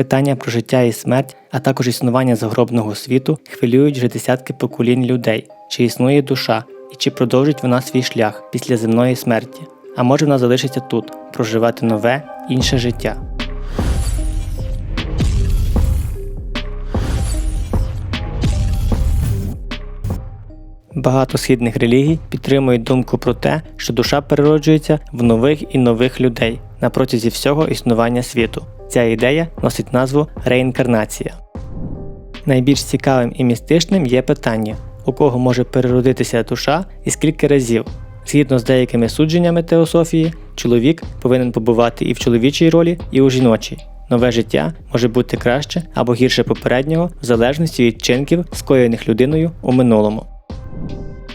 Питання про життя і смерть, а також існування загробного світу хвилюють вже десятки поколінь людей, чи існує душа і чи продовжить вона свій шлях після земної смерті, а може вона залишиться тут, проживати нове, інше життя. Багато східних релігій підтримують думку про те, що душа перероджується в нових і нових людей на протязі всього існування світу. Ця ідея носить назву реінкарнація. Найбільш цікавим і містичним є питання, у кого може переродитися душа і скільки разів. Згідно з деякими судженнями теософії, чоловік повинен побувати і в чоловічій ролі, і у жіночій. Нове життя може бути краще або гірше попереднього в залежності від чинків, скоєних людиною у минулому.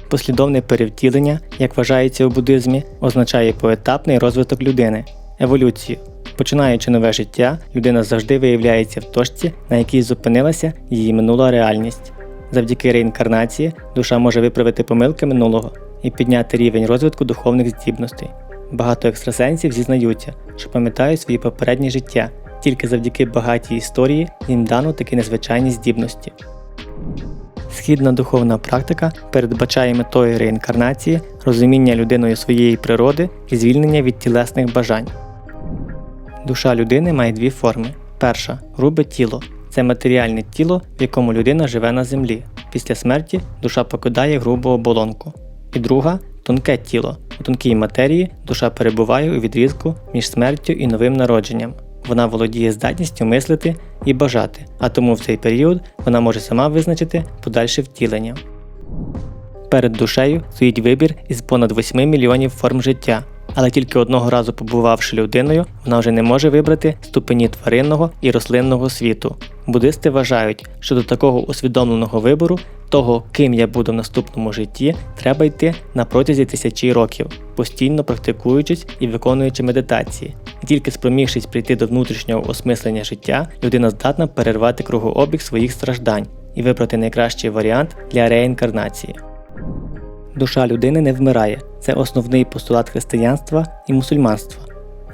Послідовне перевтілення, як вважається у буддизмі, означає поетапний розвиток людини, еволюцію. Починаючи нове життя, людина завжди виявляється в точці, на якій зупинилася її минула реальність. Завдяки реінкарнації душа може виправити помилки минулого і підняти рівень розвитку духовних здібностей. Багато екстрасенсів зізнаються, що пам'ятають свої попередні життя, тільки завдяки багатій історії їм дано такі незвичайні здібності. Східна духовна практика передбачає метою реінкарнації розуміння людиною своєї природи і звільнення від тілесних бажань. Душа людини має дві форми. Перша грубе тіло це матеріальне тіло, в якому людина живе на землі. Після смерті душа покидає грубу оболонку. І друга тонке тіло. У тонкій матерії душа перебуває у відрізку між смертю і новим народженням. Вона володіє здатністю мислити і бажати, а тому в цей період вона може сама визначити подальше втілення. Перед душею стоїть вибір із понад 8 мільйонів форм життя, але тільки одного разу побувавши людиною, вона вже не може вибрати ступені тваринного і рослинного світу. Буддисти вважають, що до такого усвідомленого вибору, того, ким я буду в наступному житті, треба йти на протязі тисячі років, постійно практикуючись і виконуючи медитації. Тільки спромігшись прийти до внутрішнього осмислення життя, людина здатна перервати кругообіг своїх страждань і вибрати найкращий варіант для реінкарнації. Душа людини не вмирає це основний постулат християнства і мусульманства.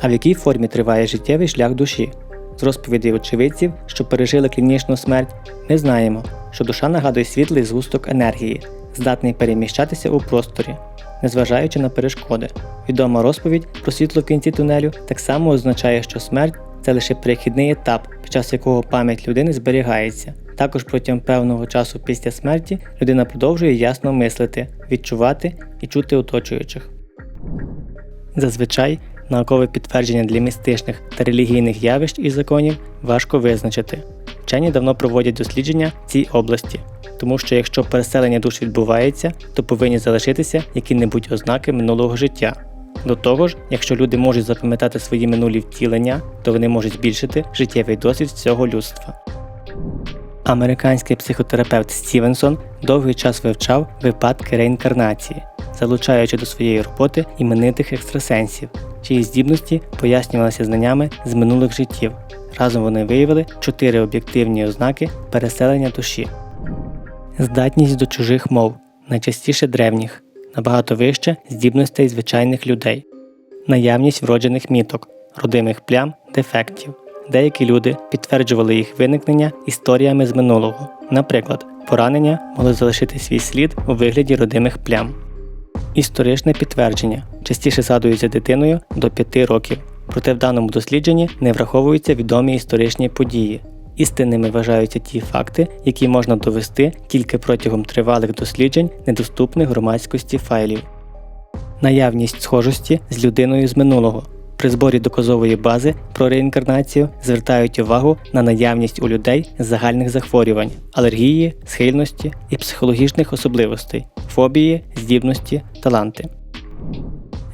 А в якій формі триває життєвий шлях душі? З розповідей очевидців, що пережили клінічну смерть, ми знаємо, що душа нагадує світлий згусток енергії, здатний переміщатися у просторі, незважаючи на перешкоди. Відома розповідь про світло в кінці тунелю так само означає, що смерть це лише перехідний етап, під час якого пам'ять людини зберігається. Також протягом певного часу після смерті людина продовжує ясно мислити, відчувати і чути оточуючих. Зазвичай наукове підтвердження для містичних та релігійних явищ і законів важко визначити. Вчені давно проводять дослідження в цій області, тому що якщо переселення душ відбувається, то повинні залишитися які-небудь ознаки минулого життя. До того ж, якщо люди можуть запам'ятати свої минулі втілення, то вони можуть збільшити життєвий досвід всього людства. Американський психотерапевт Стівенсон довгий час вивчав випадки реінкарнації, залучаючи до своєї роботи іменитих екстрасенсів, чиї здібності пояснювалися знаннями з минулих життів. Разом вони виявили чотири об'єктивні ознаки переселення душі, здатність до чужих мов, найчастіше древніх, набагато вище здібностей звичайних людей, наявність вроджених міток, родимих плям, дефектів. Деякі люди підтверджували їх виникнення історіями з минулого. Наприклад, поранення могли залишити свій слід у вигляді родимих плям. Історичне підтвердження частіше згадується дитиною до 5 років, проте в даному дослідженні не враховуються відомі історичні події. Істинними вважаються ті факти, які можна довести тільки протягом тривалих досліджень недоступних громадськості файлів. Наявність схожості з людиною з минулого. При зборі доказової бази про реінкарнацію звертають увагу на наявність у людей загальних захворювань, алергії, схильності і психологічних особливостей, фобії, здібності, таланти.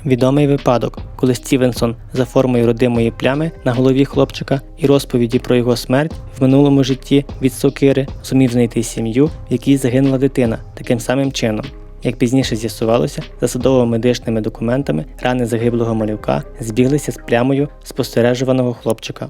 Відомий випадок, коли Стівенсон за формою родимої плями на голові хлопчика і розповіді про його смерть в минулому житті від сокири зумів знайти сім'ю, в якій загинула дитина таким самим чином. Як пізніше з'ясувалося, за судово-медичними документами рани загиблого малюка збіглися з плямою спостережуваного хлопчика.